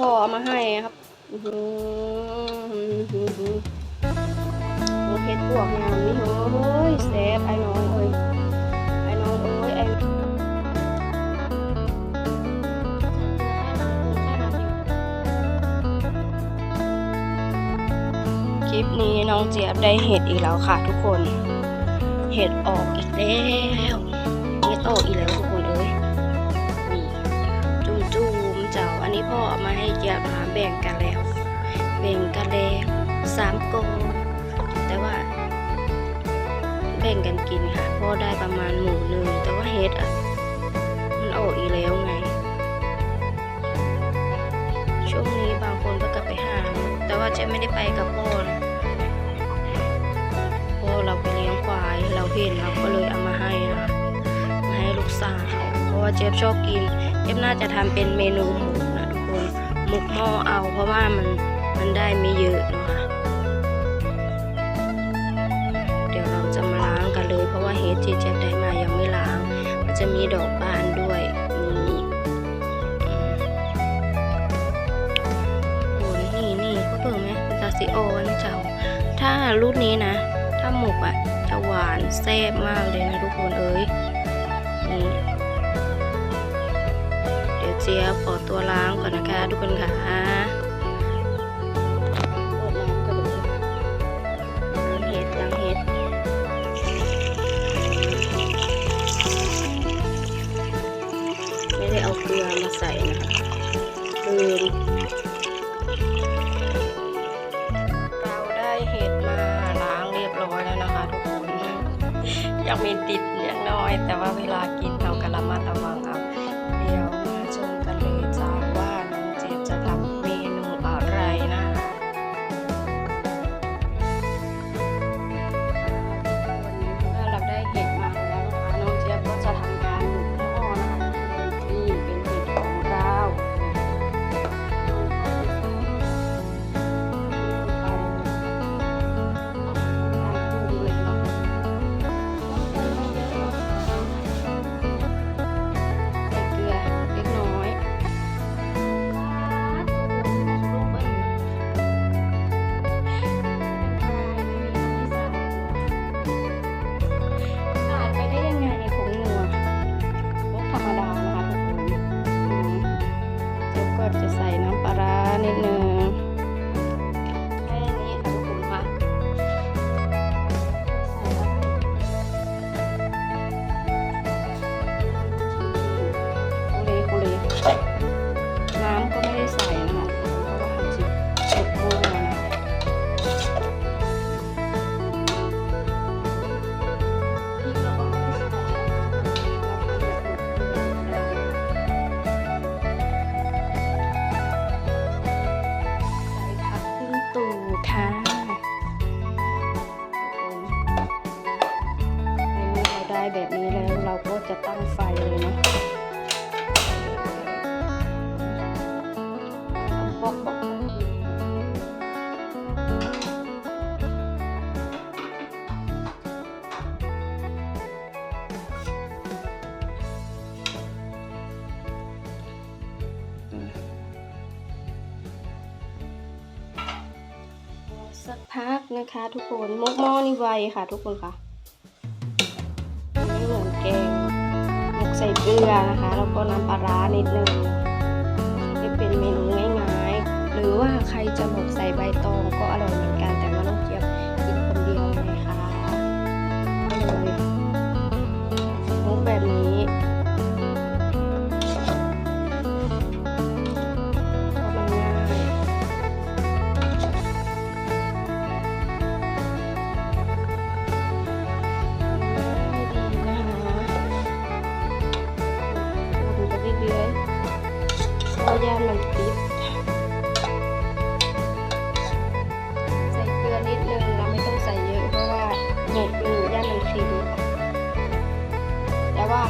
พ่อเอามาให้ครับอื้อหือโอเคพวกงานนี่เฮ้ยแซ่บไอ้น้องเอ้ยไอ้น้องเอ้ยไอ้คลิปนี้น้องเจี๊ยบได้เห็ดอีกแล้วค่ะทุกคน เห็ดออกอีกแล้วเห็ดออกอีกแล้วทุกคน นี้พ่อเอามาให้เจี๊ยบหาแบ่งกันแล้ว แบ่งกันแล้วสามกองแต่ว่า แบ่งกันกินค่ะพ่อได้ประมาณหมูหนึ่งแต่ว่าเห็ดอะมันออกอีแล้วไง ช่วงนี้บางคนก็กลับไปหาแต่ว่าเจะไม่ได้ไปกับพ่อนะพ่อเราไปเลี้ยงควาย เราเห็นเราก็เลยเอามาให้นะมาให้ลูกสาวเพราะว่าเจฟชอบกินเจฟน่าจะทำเป็นเมนูหมู หมูหม้อเอาเพราะว่ามันมันได้ไม่เยอะนะคะเดี๋ยวเราจะมาล้างกันเลย เพราะว่าเฮดที่เจฟได้มายังไม่ล้าง มันจะมีดอกบานด้วยนี่โอ้นี่นี่ก็เปิดไหมเป็นซาซิโอนะเจ้า ถ้ารุ่นนี้นะ ถ้าหมกอะจะหวานแซ่บมากเลยนะทุกคนเอ้ย เสียวเจี๊ยบขอตัวล้างก่อนนะคะทุกคนค่ะ สักพักนะคะ ทุกคนมกหม้อนี่ไวค่ะ ทุกคนค่ะไม่เหมือนแกงหมกใส่เกลือนะคะแล้วก็น้ำปลาร้านิดนึงนี่เป็นเมนูง่ายๆ หรือว่าใครจะหมกใส่ใบตองก็อร่อยเหมือนกัน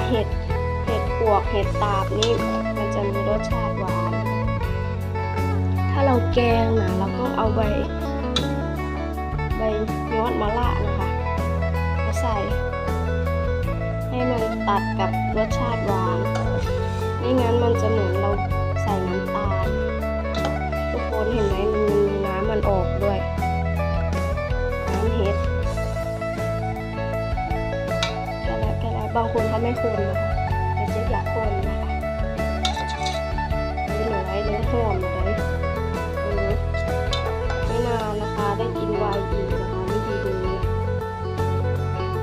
เห็ด เห็ดปวก เห็ดตาบนี่มันจะมีรสชาติหวาน ถ้าเราแกงนะเราก็เอาใบ ใบยอดมะระนะคะมาใส่ ให้มันตัดกับรสชาติหวาน ไม่งั้นมันจะเหมือนเราใส่น้ำตาล ทุกคนเห็นไหมมันมีน้ำมันออก ขาไม่คนนะคะแต่เจ๊อยากคนนะคะนี่หน่อยเนื้อหอมเลยเออไม่นานนะคะ ได้กินไวน์ดีนะคะวิธีดูนะ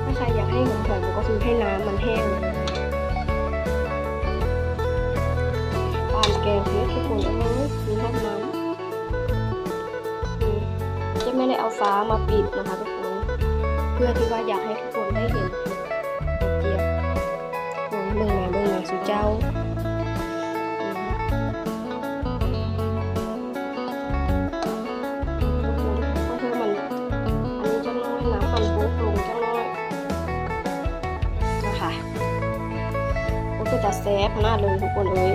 ถ้าใครอยากให้หอมๆก็คือให้น้ำมันแห้งปานแกงเนี่ยทุกคนเอ้ยมีห้อน้ำนี่เจะไม่ได้เอาฟ้ามาปิดนะคะทุกคน เพื่อที่ว่าอยากให้ทุกคนได้เห็น เบิ่งแม่สุเจ้าอืมทุกคนก็คือมันอันนี้จังน้อยน้ำมันบุกลงจังน้อยนะคะก็คือจะแซ่บขนาดเลยทุกคนเอ้ย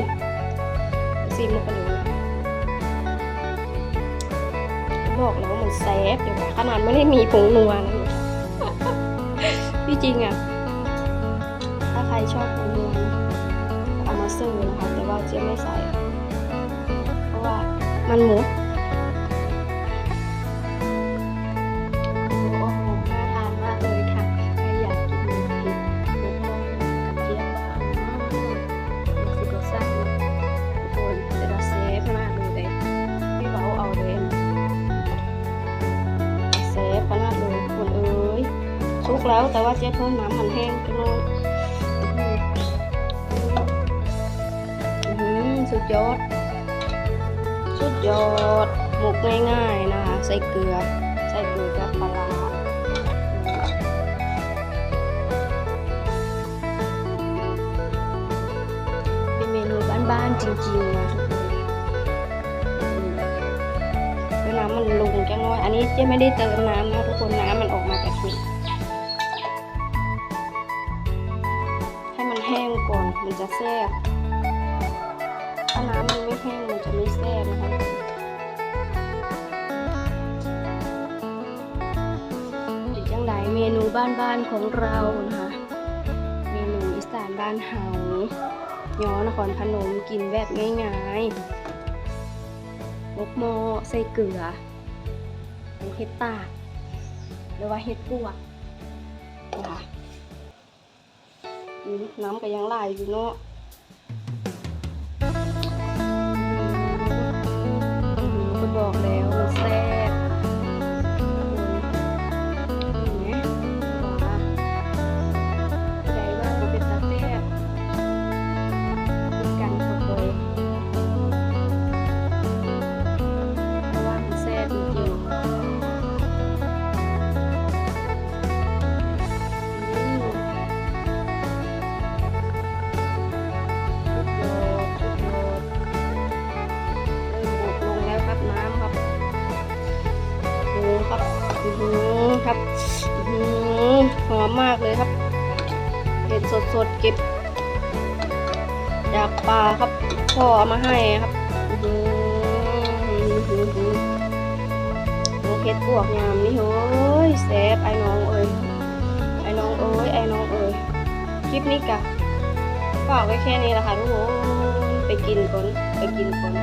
ซิมลงไปเลยบอกแล้วว่ามันแซ่บเดี๋ยวขนาดไม่ได้มีผงนัวนะที่จริงอะ ถ้าใครชอบผงนัว นะเอร์นะคะ แต่ว่าเจ๊ไม่ใส่ เพราะว่ามันหมูโอโหน่ทานมากเลยค่ะใครอยากกินเผ็ดเผ็ดต้องกับเจี๊ยบบ้างนี่คือรสชาตินะทุกคนแต่ละเซฟมากเลยเลยพี่เขาเอาเลยเซฟขนาดเลยทุกคนเอ้ยสุกแล้วแต่ว่าเจ๊เพิ่มน้ำมันแห้งไปหน่อย ยอด สุดยอด หมกง่ายๆนะคะ ใส่เกลือ ใส่เกลือกับปลาร้าเป็นเมนูบ้านๆจริงๆนะทุกคนอืมเวลามันลงแค่น้อย อันนี้เจ๊ไม่ได้เติมน้ำนะทุกคน น้ำมันออกมาจากนี่ให้มันแห้งก่อน มันจะแซ่บถ้าน้ำมันไม่ แห้งมันจะไม่แซ่บนะคะเป็นจังไรเมนูบ้านๆของเรานะคะ เมนูอีสานบ้านเฮาย้อนครพนมกินแบบง่ายๆมกหม้อใส่เกลือเห็ดตาหรือว่าเห็ดปวกนะคะน้ำก็ยังไหลอยู่เนาะ ก็บจากป่าครับพ่อเอามาให้ครับอือหืออื้อหืออื้อหือโอเห็ดปวกยามนี่เฮ้ยแซ่บไอ้น้องเอ้ยไอ้น้องเอ้ยไอ้น้องเอ้ยคลิปนี้กะฝากไว้แค่นี้แหละค่ะทุกคนไปกินก่อนไปกินก่อน